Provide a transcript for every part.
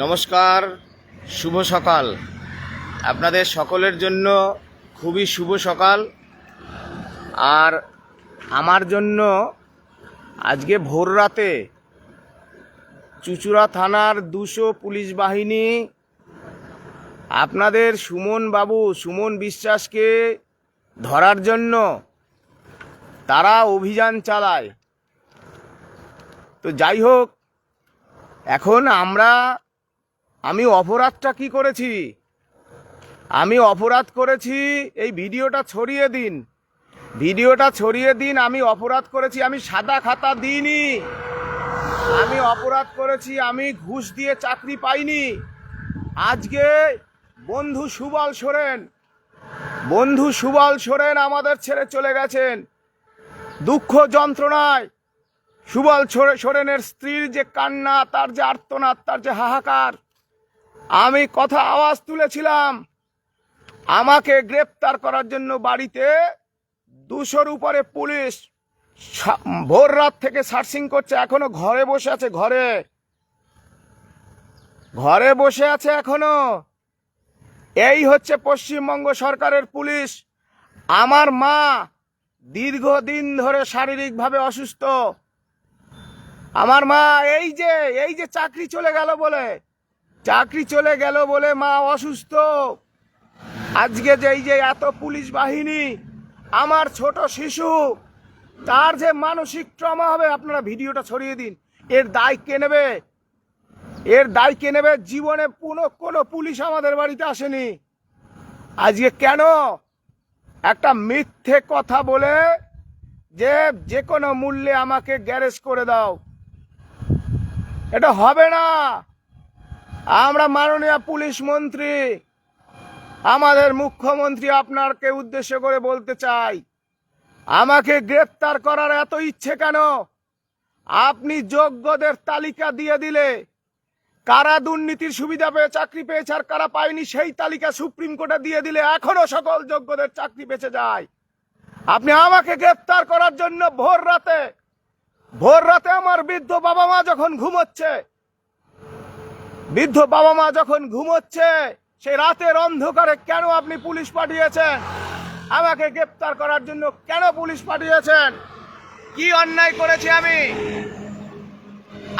নমস্কার, শুভ সকাল। আপনাদের সকলের জন্য খুবই শুভ সকাল। আর আমার জন্য আজকে ভোর রাতে চুচুড়া থানার দুশো পুলিশ বাহিনী আপনাদের সুমন বাবু, সুমন বিশ্বাসকে ধরার জন্য তারা অভিযান চালায়। তো যাই হোক, এখন আমরা আমি অপরাধটা কি করেছি? আমি অপরাধ করেছি, এই ভিডিওটা ছড়িয়ে দিন। ভিডিওটা ছড়িয়ে দিন, আমি অপরাধ করেছি, আমি সাদা খাতা দিইনি। আমি অপরাধ করেছি, আমি ঘুষ দিয়ে চাকরি পাইনি। আজকে বন্ধু সুবল সোরেন, বন্ধু সুবল সোরেন আমাদের ছেড়ে চলে গেছেন। দুঃখ যন্ত্রণায় সুবল সোরে- সোরেনের স্ত্রীর যে কান্না, তার যে আর্তনাদ, তার যে হাহাকার আমি কথা আওয়াজ তুলেছিলাম। আমাকে গ্রেপ্তার করার জন্য বাড়িতে দুশোর উপরে পুলিশ ভোর রাত থেকে সার্চিং করছে, এখনও ঘরে বসে আছে, ঘরে। ঘরে বসে আছে এখনও। এই হচ্ছে পশ্চিমবঙ্গ সরকারের পুলিশ। আমার মা দীর্ঘদিন ধরে শারীরিকভাবে অসুস্থ। আমার মা এই যে এই যে চাকরি চলে গেল বলে চাকরি চলে গেল বলে মা অসুস্থ। আজকে যে এই যে এত পুলিশ বাহিনী, আমার ছোট শিশু, তার যে মানসিক ট্রমা হবে, আপনারা ভিডিওটা ছড়িয়ে দিন। এর দায় কে নেবে? এর দায় কে নেবে? জীবনে পুনঃ কোনো পুলিশ আমাদের বাড়িতে আসেনি। আজকে কেন? একটা মিথ্যে কথা বলে যে যে কোনো মূল্যে আমাকে গ্যারেজ করে দাও। এটা হবে না। আমরা মাননীয় পুলিশ মন্ত্রী। আমাদের মুখ্যমন্ত্রী আপনারকে উদ্দেশ্য করে বলতে চাই, আমাকে গ্রেপ্তার করার এত ইচ্ছে কেন? আপনি যোগ্যদের তালিকা দিয়ে দিলে কারা দুর্নীতির সুবিধা পেয়ে চাকরি পেয়েছে আর কারা পায়নি সেই তালিকা সুপ্রিম কোর্টে দিয়ে দিলে এখনও সকল যোগ্যদের চাকরি বেঁচে যায়। আপনি আমাকে গ্রেপ্তার করার জন্য ভোর রাতে ভোর রাতে আমার বৃদ্ধ বাবা মা যখন ঘুমোচ্ছে বৃদ্ধ বাবা মা যখন ঘুমোচ্ছে, সেই রাতের অন্ধকারে কেন আপনি পুলিশ পাঠিয়েছেন? আমাকে গ্রেপ্তার করার জন্য কেন পুলিশ পাঠিয়েছেন? কি অন্যায় করেছি আমি?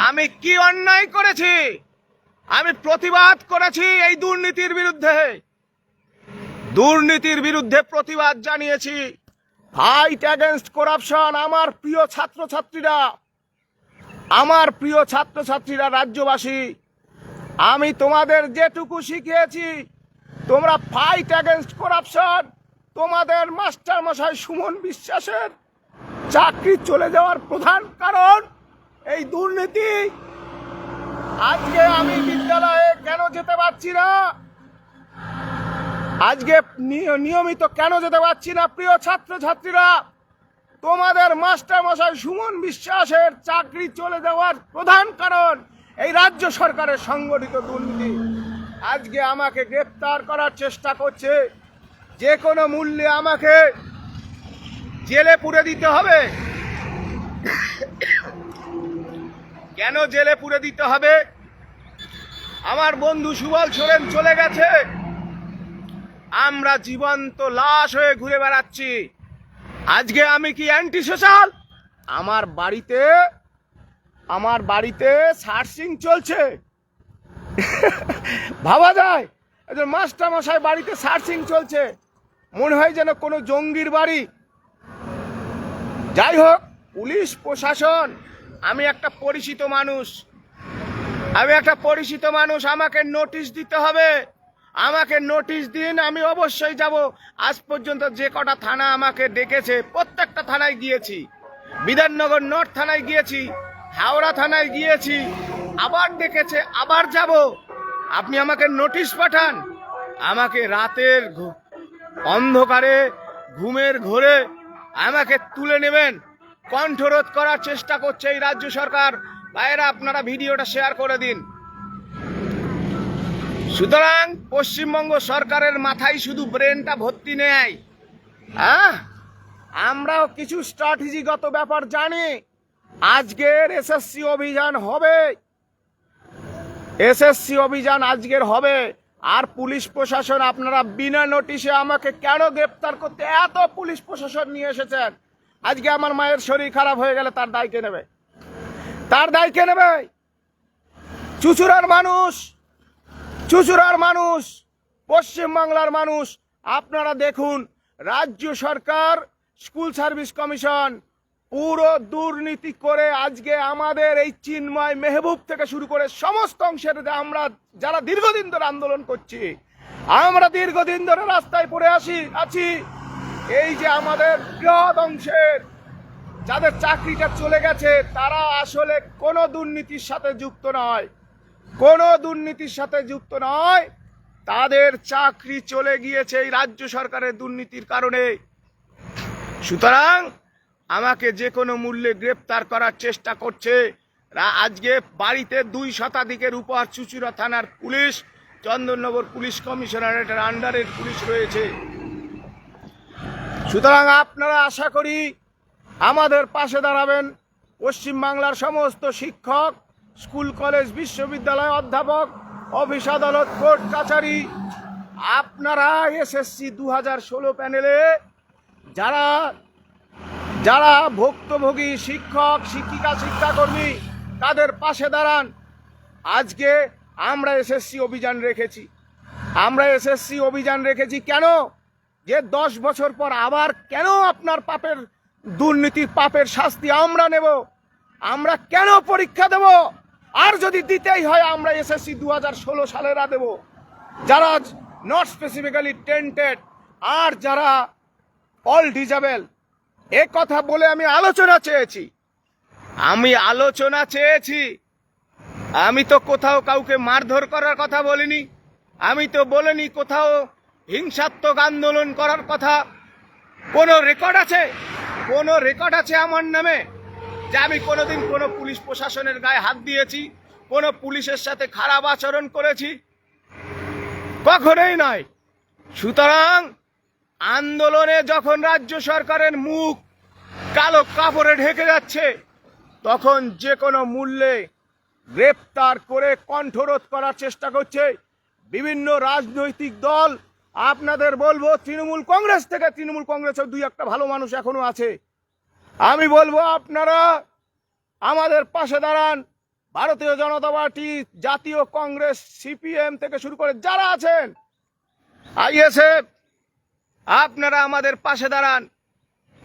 আমি কি অন্যায় করেছি? আমি প্রতিবাদ করেছি এই দুর্নীতির বিরুদ্ধে। দুর্নীতির বিরুদ্ধে প্রতিবাদ জানিয়েছি। ফাইট অ্যাগেনস্ট করাপশন আমার প্রিয় ছাত্রছাত্রীরা। আমার প্রিয় ছাত্রছাত্রীরা, রাজ্যবাসী আমি তোমাদের যেটুকু শিখিয়েছি, তোমরা ফাইট অ্যাগেনস্ট করাপশন তোমাদের মাস্টার মশাই সুমন বিশ্বাসের চাকরি চলে যাওয়ার প্রধান কারণ এই দুর্নীতি। আজকে আমি বিদ্যালয়ে কেন যেতে পারছি না? আজকে নিয়মিত কেন যেতে পারছি না, প্রিয় ছাত্রছাত্রীরা? তোমাদের মাস্টার মশাই সুমন বিশ্বাসের চাকরি চলে যাওয়ার প্রধান কারণ এই রাজ্য সরকারের সংগঠিত দুর্নীতি আজকে আমাকে গ্রেপ্তার করার চেষ্টা করছে। যে কোনো মূল্যে আমাকে জেলে পুরে দিতে হবে। কেন জেলে পুরে দিতে হবে? আমার বন্ধু সুবল সোরেন চলে গেছে। আমরা জীবন্ত লাশ হয়ে ঘুরে বেড়াচ্ছি। আজকে আমি কি অ্যান্টি সোশ্যাল আমার বাড়িতে আমার বাড়িতে সার্চিং চলছে। ভাবা যায়, একজন মাস্টার মশাই বাড়িতে সার্চিং চলছে। মনে হয় যেন কোনো জঙ্গির বাড়ি। যাই হোক, পুলিশ, প্রশাসন, আমি একটা পরিচিত মানুষ। আমি একটা পরিচিত মানুষ, আমাকে নোটিশ দিতে হবে। আমাকে নোটিশ দিন, আমি অবশ্যই যাব। আজ পর্যন্ত যে কটা থানা আমাকে ডেকেছে, প্রত্যেকটা থানায় গিয়েছি। বিধাননগর নর্থ থানায় গিয়েছি। হাওড়া থানায় গিয়েছি, আবার ডেকেছে, আবার যাব। আপনি আমাকে নোটিশ পাঠান। আমাকে রাতের অন্ধকারে, ঘুমের ঘোরে আমাকে তুলে নেবেন। কণ্ঠরোধ করার চেষ্টা করছে এই রাজ্য সরকার। ভাইয়েরা, আপনারা ভিডিওটা শেয়ার করে দিন। সুতরাং পশ্চিমবঙ্গ সরকারের মাথায় শুধু ব্রেনটা ভর্তি নেয় হ্যাঁ আমরাও কিছু স্ট্র্যাটেজিগত ব্যাপার জানি। আজকের এসএসসি অভিযান হবে। এসএসসি অভিযান আজকের হবে। আর পুলিশ প্রশাসন, আপনারা বিনা নোটিশে আমাকে কেন গ্রেপ্তার করতে এত পুলিশ প্রশাসন নিয়ে এসেছেন? আজকে আমার মায়ের শরীর খারাপ হয়ে গেলে তার দায় কে নেবে? তার দায় কে নেবে? চুচুরার মানুষ চুচুরার মানুষ, পশ্চিমবাংলার মানুষ, আপনারা দেখুন, রাজ্য সরকার, স্কুল সার্ভিস কমিশন পুরো দুর্নীতি করে আজকে আমাদের এই চিন্ময় মেহবুব থেকে শুরু করে সমস্ত অংশের আমরা যারা দীর্ঘদিন ধরে আন্দোলন করছি, আমরা দীর্ঘদিন ধরে রাস্তায় পড়ে আসি, আছি। এই যে আমাদের বৃহৎ অংশের যাদের চাকরিটা চলে গেছে, তারা আসলে কোনো দুর্নীতির সাথে যুক্ত নয়। কোনো দুর্নীতির সাথে যুক্ত নয়। তাদের চাকরি চলে গিয়েছে এই রাজ্য সরকারের দুর্নীতির কারণে। সুতরাং আমাকে যে কোনো মূল্যে গ্রেপ্তার করার চেষ্টা করছে। আজকে বাড়িতে দুই শতাধিকের উপর চুচুড়া থানার পুলিশ, চন্দননগর পুলিশ কমিশনারেটের আন্ডারের পুলিশ রয়েছে। সুতরাং আপনারা আশা করি আমাদের পাশে দাঁড়াবেন পশ্চিমবাংলার সমস্ত শিক্ষক, স্কুল, কলেজ, বিশ্ববিদ্যালয় অধ্যাপক, অফিস আদালত, কোর্ট, কাছারি, আপনারা এসএসসি দু হাজার ষোলো প্যানেলে যারা যারা ভুক্তভোগী শিক্ষক, শিক্ষিকা, শিক্ষাকর্মী, তাদের পাশে দাঁড়ান। আজকে আমরা এসএসসি অভিযান রেখেছি। আমরা এসএসসি অভিযান রেখেছি কেন? যে দশ বছর পর আবার কেন আপনার পাপের দুর্নীতির পাপের শাস্তি আমরা নেব? আমরা কেন পরীক্ষা দেব? আর যদি দিতেই হয়, আমরা এসএসসি দু হাজার ষোলো সালেরা দেব। যারা নট স্পেসিফিক্যালি টেন্টেড আর যারা অল ডিজাবেল এ কথা বলে আমি আলোচনা চেয়েছি। আমি আলোচনা চেয়েছি। আমি তো কোথাও কাউকে মারধর করার কথা বলিনি। আমি তো বলিনি কোথাও হিংসাত্মক আন্দোলন করার কথা। কোনো রেকর্ড আছে? কোনো রেকর্ড আছে আমার নামে? যে আমি কোনোদিন কোনো পুলিশ প্রশাসনের গায়ে হাত দিয়েছি, কোনো পুলিশের সাথে খারাপ আচরণ করেছি? কখনোই নয়। সুতরাং আন্দোলনে যখন রাজ্য সরকারের মুখ কালো কাপড়ে ঢেকে যাচ্ছে, তখন যে কোনো মূল্যে গ্রেপ্তার করে কণ্ঠরোধ করার চেষ্টা করছে বিভিন্ন রাজনৈতিক দল। আপনাদের বলব, তৃণমূল কংগ্রেস থেকে তৃণমূল কংগ্রেসের দুই একটা ভালো মানুষ এখনও আছে। আমি বলব, আপনারা আমাদের পাশে দাঁড়ান। ভারতীয় জনতা পার্টি, জাতীয় কংগ্রেস, সিপিএম থেকে শুরু করে যারা আছেন, আইএসএফ আপনারা আমাদের পাশে দাঁড়ান।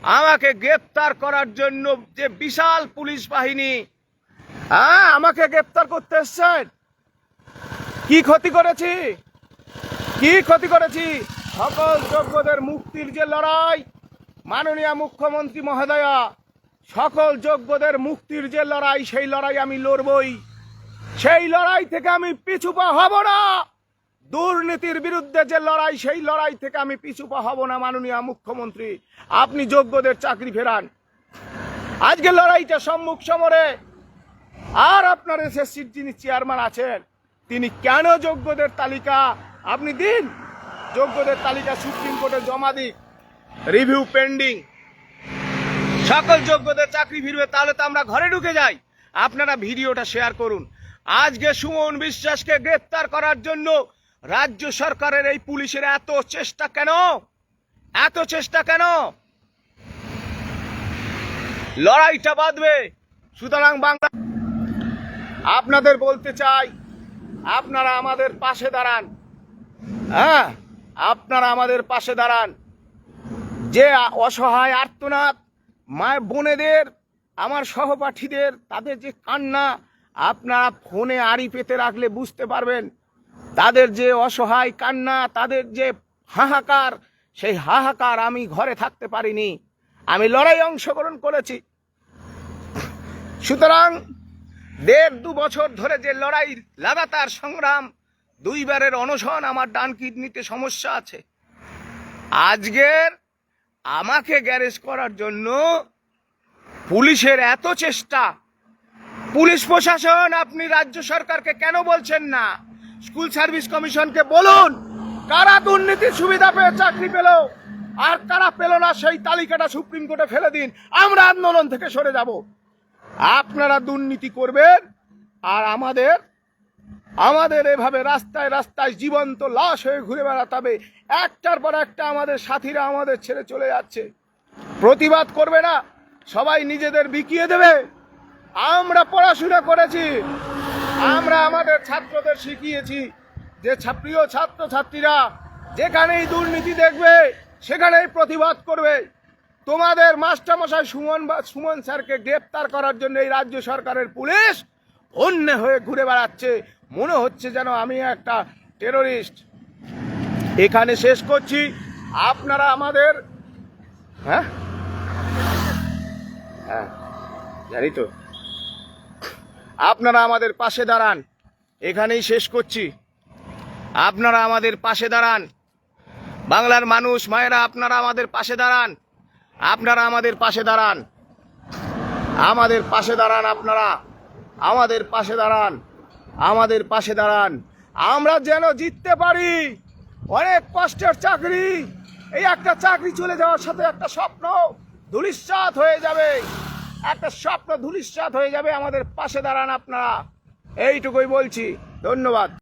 আমাকে গ্রেপ্তার করার জন্য যে বিশাল পুলিশ বাহিনী হ্যাঁ আমাকে গ্রেপ্তার করতে এসছেন। কি ক্ষতি করেছি? কি ক্ষতি করেছি? সকল যোগ্যদের মুক্তির যে লড়াই, মাননীয় মুখ্যমন্ত্রী মহোদয়া, সকল যোগ্যদের মুক্তির যে লড়াই, সেই লড়াই আমি লড়বই। সেই লড়াই থেকে আমি পিছু পা হব না। দুর্নীতির বিরুদ্ধে যে লড়াই, সেই লড়াই থেকে আমি পিছু হব না, মাননীয় মুখ্যমন্ত্রী। আপনি যোগ্যদের চাকরি ফেরান। আজকে লড়াইটা সম্মুখ সমরে আর আপনার এসএসসির যিনি চেয়ারম্যান আছেন, তিনি কেন যোগ্যদের তালিকা আপনি দিন? যোগ্যদের তালিকা সুপ্রিম কোর্টে জমা দিক। Review pending. সকল যোগ্যদের চাকরি ফিরবে, তাহলে তো আমরা ঘরে ঢুকে যাই। আপনারা ভিডিওটা শেয়ার করুন। আজকে সুমন বিশ্বাসকে গ্রেপ্তার করার জন্য রাজ্য সরকারের এই পুলিশের এত চেষ্টা কেন? এত চেষ্টা কেন? লড়াইটা বাঁধবে। সুতরাং বাংলা আপনাদের বলতে চাই, আপনারা আমাদের পাশে দাঁড়ান। হ্যাঁ আপনারা আমাদের পাশে দাঁড়ান। যে অসহায় আর্তনাদ, মায়ের বোনেদের, আমার সহপাঠীদের, তাদের যে কান্না, আপনারা ফোনে আড়ি পেতে রাখলে বুঝতে পারবেন। তাদের যে অসহায় কান্না, তাদের যে হাহাকার, সেই হাহাকার আমি ঘরে থাকতে পারিনি। আমি লড়াই অংশগ্রহণ করেছি। সুতরাং দেড় দু বছর ধরে যে লড়াই, লাগাতার সংগ্রাম, দুইবারের অনশন আমার ডান কিডনিতে সমস্যা আছে। আজকের আমাকে গ্যারেজ করার জন্য পুলিশের এত চেষ্টা। পুলিশ প্রশাসন, আপনি রাজ্য সরকারকে কেন বলছেন না? স্কুল সার্ভিস কমিশনকে বলুন, কারা দুর্নীতির সুবিধা পেয়ে চাকরি পেল, আর কারা পেল না সেই তালিকাটা সুপ্রিম কোর্টে ফেলে দিন, আমরা আন্দোলন থেকে সরে যাব। আপনারা দুর্নীতি করবেন, আর আমাদের আমাদের এভাবে রাস্তায় রাস্তায় জীবন্ত লাশ হয়ে ঘুরে বেড়াতে একটার পর একটা আমাদের সাথীরা আমাদের ছেড়ে চলে যাচ্ছে। প্রতিবাদ করবে না, সবাই নিজেদের বিকিয়ে দেবে। আমরা পড়াশোনা করেছি। আমরা আমাদের ছাত্রদের শিখিয়েছি যে প্রিয় ছাত্র ছাত্রীরা যেখানেই দুর্নীতি দেখবে, সেখানেই প্রতিবাদ করবে। তোমাদের মাস্টারমশাই সুমন বা সুমন স্যারকে গ্রেপ্তার করার জন্য এই রাজ্য সরকারের পুলিশ অন্য হয়ে ঘুরে বেড়াচ্ছে। মনে হচ্ছে যেন আমি একটা টেররিস্ট এখানে শেষ করছি। আপনারা আমাদের হ্যাঁ? হ্যাঁ জানি তো। আপনারা আমাদের পাশে দাঁড়ান। এখানেই শেষ করছি। আপনারা আমাদের পাশে দাঁড়ান। বাংলার মানুষ, মায়েরা, আপনারা আমাদের পাশে দাঁড়ান। আপনারা আমাদের পাশে দাঁড়ান। আমাদের পাশে দাঁড়ান আপনারা। আমাদের পাশে দাঁড়ান। আমাদের পাশে দাঁড়ান। আমরা যেন জিততে পারি। অনেক কষ্টের চাকরি। এই একটা চাকরি চলে যাওয়ার সাথে একটা স্বপ্ন ধুলিস্বাত হয়ে যাবে। একটা স্বপ্ন ধুলিশ্চাত হয়ে যাবে আমাদের পাশে দাঁড়ান আপনারা। এইটুকুই বলছি। ধন্যবাদ।